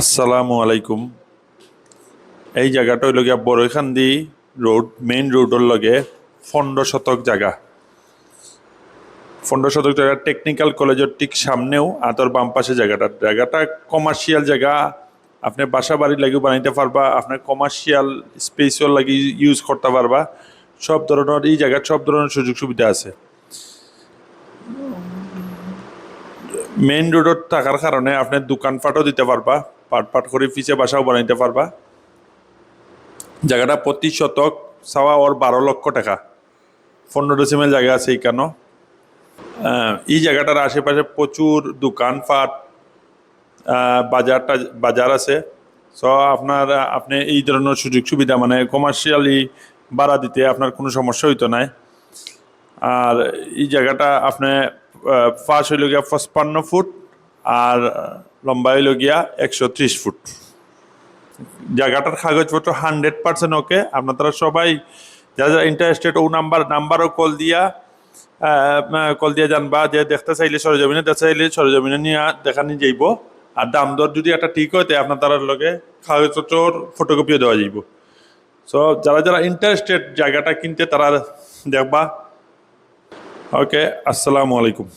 আসসালামু আলাইকুম। এই জায়গাটা হইল গিয়া বড়ইখান্দি রোড মেইন রোডের লগে পনেরো শতক জায়গা। পনেরো শতক জায়গা টেকনিক্যাল কলেজের ঠিক সামনেও আতর বাম পাশে জায়গাটা। জায়গাটা কমার্শিয়াল জায়গা। আপনি বাসা বাড়ি লাগিও বানাইতে পারবা, আপনার কমার্শিয়াল স্পেসও লাগি ইউজ করতে পারবা। সব ধরনের, এই জায়গার সব ধরনের সুযোগ সুবিধা আছে। মেইন রোডত থাকার কারণে আপনি দোকানপাটও দিতে পারবা। পাট পাট করে পিছে বাসাও বানাইতে পারবা। জায়গাটা প্রতি শতক চাওয়া ওর বারো লক্ষ টাকা। পনেরো ডেসিমেল জায়গা আছে এইখানো। আহ, এই জায়গাটার আশেপাশে প্রচুর দোকানপাট বাজারটা বাজার আছে। সো আপনার আপনি এই ধরনের সুযোগ সুবিধা মানে কমার্শিয়ালি ভাড়া দিতে আপনার কোনো সমস্যা হইতো নাই। আর এই জায়গাটা আপনি ফাঁস হইল গিয়া পঁচপান্ন ফুট। আর লম্বা হইল গিয়া একশো ত্রিশ ফুট। জায়গাটার কাগজপত্র হান্ড্রেড পার্সেন্ট ওকে। আপনারা সবাই যারা যারা ইন্টারেস্টেড ও নাম্বার, নাম্বারও কল দিয়া কল দিয়ে জানবা যে দেখতে চাইলে সরজমিনে, দেখতে চাইলে সরজমিনে নিয়ে দেখানি যাইব। আর দাম দর যদি একটা ঠিক হয় তাই আপনার তার লগে কাগজপত্রর ফটোকপিও দেওয়া যাইব। সো যারা যারা ইন্টারেস্টেড জায়গাটা কিনতে, তারা দেখবা। ওকে আসসালামু আলাইকুম।